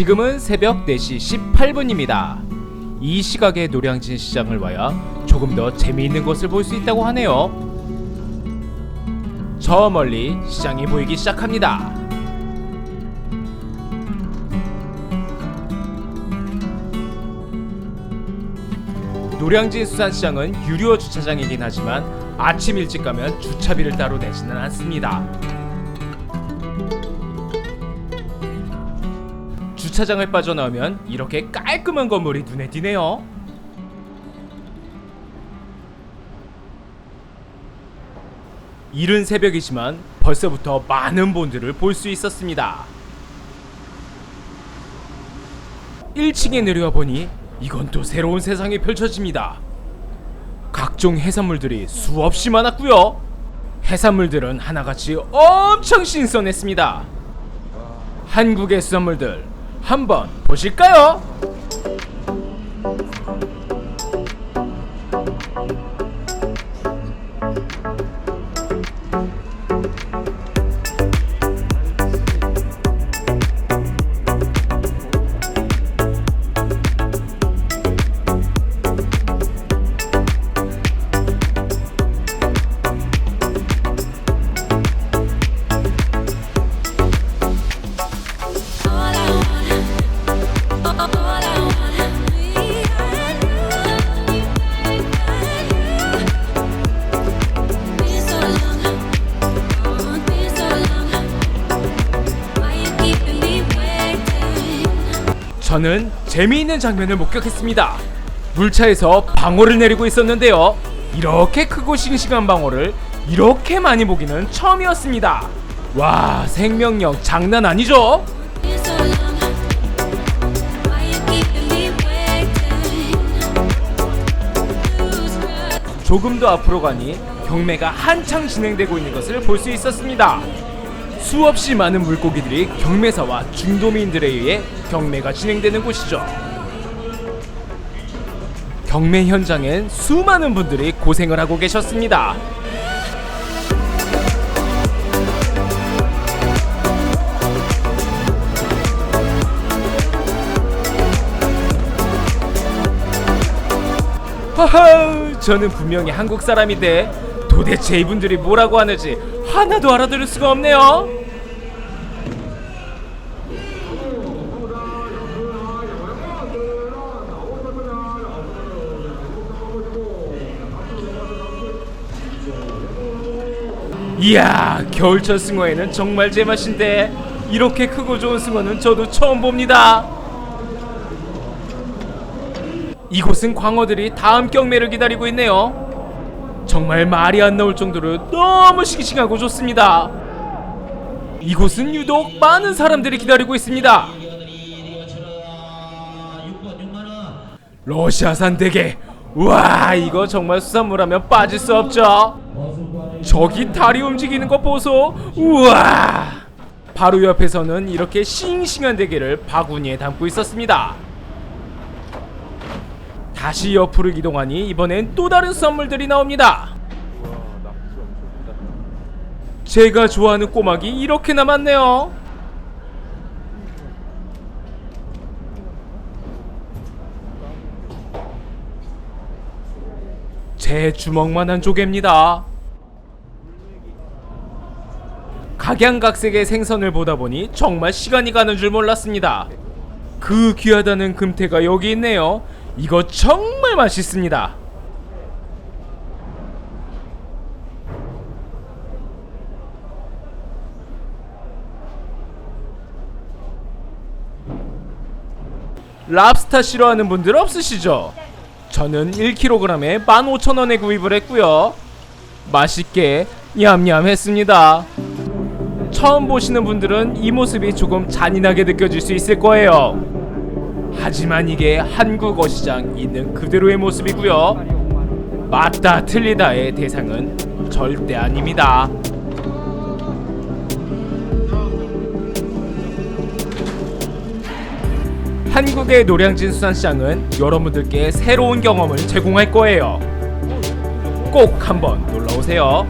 지금은 새벽 4시 18분입니다. 이 시각에 노량진 시장을 와야 조금 더 재미있는 것을 볼 수 있다고 하네요. 저 멀리 시장이 보이기 시작합니다. 노량진 수산시장은 유료 주차장이긴 하지만 아침 일찍 가면 주차비를 따로 내지는 않습니다. 주차장을 빠져나오면 이렇게 깔끔한 건물이 눈에 띄네요. 이른 새벽이지만 벌써부터 많은 본들을 볼수 있었습니다. 1층에 내려와 보니 이건 또 새로운 세상이 펼쳐집니다. 각종 해산물들이 수없이 많았고요. 해산물들은 하나같이 엄청 신선했습니다. 한국의 수산물들 한번 보실까요? 저는 재미있는 장면을 목격했습니다. 물차에서 방어를 내리고 있었는데요. 이렇게 크고 싱싱한 방어를 이렇게 많이 보기는 처음이었습니다. 와, 생명력 장난 아니죠? 조금 더 앞으로 가니 경매가 한창 진행되고 있는 것을 볼 수 있었습니다. 수없이 많은 물고기들이 경매사와 중도민들에 의해 경매가 진행되는 곳이죠. 경매 현장엔 수많은 분들이 고생을 하고 계셨습니다. 하하, 저는 분명히 한국 사람인데 도대체 이분들이 뭐라고 하는지 하나도 알아들을 수가 없네요. 이야, 겨울철 숭어에는 정말 제맛인데 이렇게 크고 좋은 숭어는 저도 처음 봅니다. 이곳은 광어들이 다음 경매를 기다리고 있네요. 정말 말이 안 나올 정도로 너무 싱싱하고 좋습니다. 이곳은 유독 많은 사람들이 기다리고 있습니다. 러시아산 대게. 와, 이거 정말 수산물 하면 빠질 수 없죠. 저기 다리 움직이는 거 보소. 우와. 바로 옆에서는 이렇게 싱싱한 대게를 바구니에 담고 있었습니다. 다시 옆으로 이동하니 이번엔 또 다른 선물들이 나옵니다. 제가 좋아하는 꼬막이 이렇게 남았네요. 제 주먹만한 조개입니다. 각양각색의 생선을 보다 보니 정말 시간이 가는 줄 몰랐습니다. 그 귀하다는 금태가 여기 있네요. 이거 정말 맛있습니다. 랍스타 싫어하는 분들 없으시죠? 저는 1kg에 15,000원에 구입을 했고요. 맛있게 냠냠 했습니다. 처음 보시는 분들은 이 모습이 조금 잔인하게 느껴질 수 있을 거예요. 하지만 이게 한국 어 시장 있는 그대로의 모습이고요. 맞다 틀리다의 대상은 절대 아닙니다. 한국의 노량진 수산시장은 여러분들께 새로운 경험을 제공할 거예요. 꼭 한번 놀러 오세요.